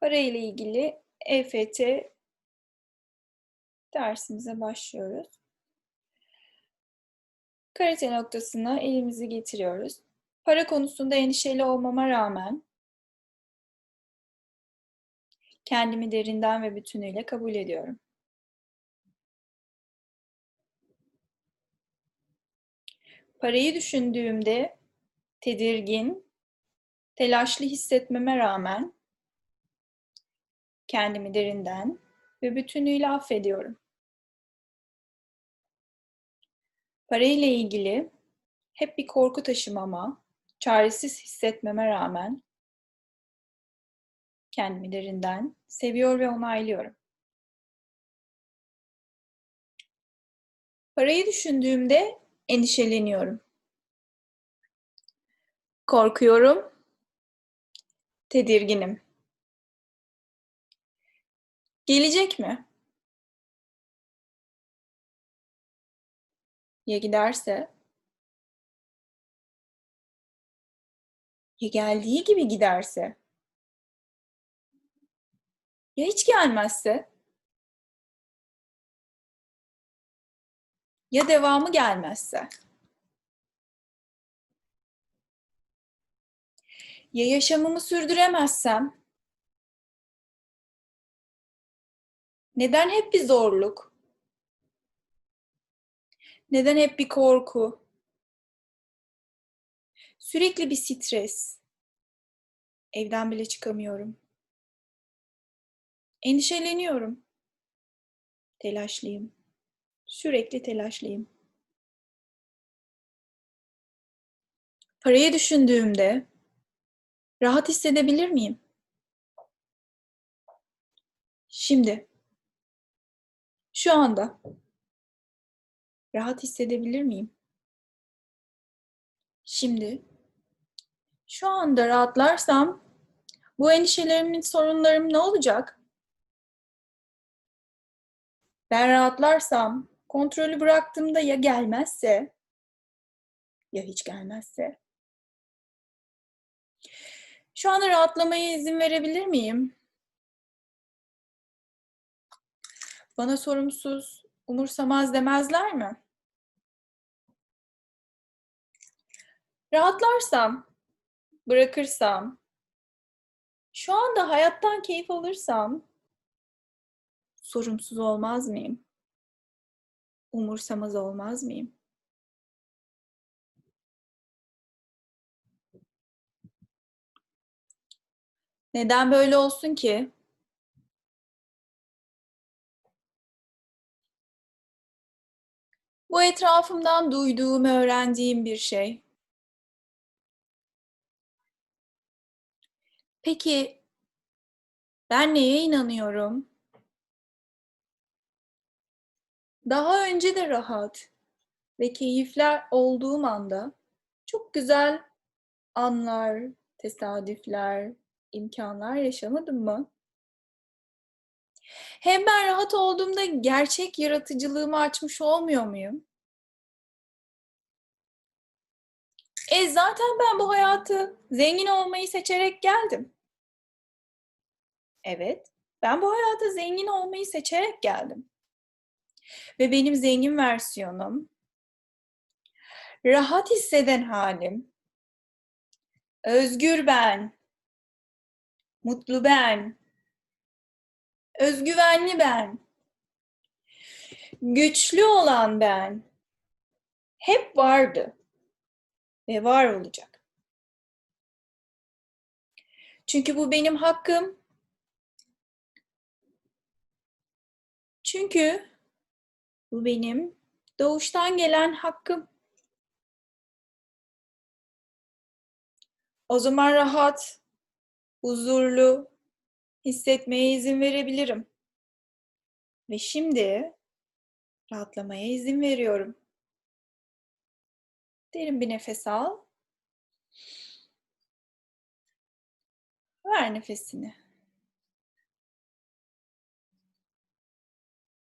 Para ile ilgili EFT dersimize başlıyoruz. Karate noktasına elimizi getiriyoruz. Para konusunda endişeli olmama rağmen kendimi derinden ve bütünüyle kabul ediyorum. Parayı düşündüğümde tedirgin, telaşlı hissetmeme rağmen kendimi derinden ve bütünüyle affediyorum. Parayla ilgili hep bir korku taşımama, çaresiz hissetmeme rağmen kendimi derinden seviyor ve onaylıyorum. Parayı düşündüğümde endişeleniyorum. Korkuyorum, tedirginim. Gelecek mi? Ya giderse? Ya geldiği gibi giderse? Ya hiç gelmezse? Ya devamı gelmezse? Ya yaşamımı sürdüremezsem? Neden hep bir zorluk? Neden hep bir korku? Sürekli bir stres. Evden bile çıkamıyorum. Endişeleniyorum. Telaşlıyım. Sürekli telaşlıyım. Parayı düşündüğümde rahat hissedebilir miyim? Şimdi şu anda rahat hissedebilir miyim? Şimdi şu anda rahatlarsam bu endişelerimin, sorunlarım ne olacak? Ben rahatlarsam, kontrolü bıraktığımda ya gelmezse ya hiç gelmezse? Şu anda rahatlamaya izin verebilir miyim? Bana sorumsuz, umursamaz demezler mi? Rahatlarsam, bırakırsam, şu anda hayattan keyif alırsam sorumsuz olmaz mıyım? Umursamaz olmaz mıyım? Neden böyle olsun ki? Bu etrafımdan duyduğum, öğrendiğim bir şey. Peki ben neye inanıyorum? Daha önce de rahat ve keyifler olduğum anda çok güzel anlar, tesadüfler, imkanlar yaşamadım mı? Hem ben rahat olduğumda gerçek yaratıcılığımı açmış olmuyor muyum? E zaten ben bu hayatı zengin olmayı seçerek geldim. Evet, ben bu hayata zengin olmayı seçerek geldim. Ve benim zengin versiyonum, rahat hisseden halim, özgür ben, mutlu ben, özgüvenli ben, güçlü olan ben hep vardı ve var olacak. Çünkü bu benim hakkım. Çünkü bu benim doğuştan gelen hakkım. O zaman rahat, huzurlu hissetmeye izin verebilirim. Ve şimdi rahatlamaya izin veriyorum. Derin bir nefes al. Ver nefesini.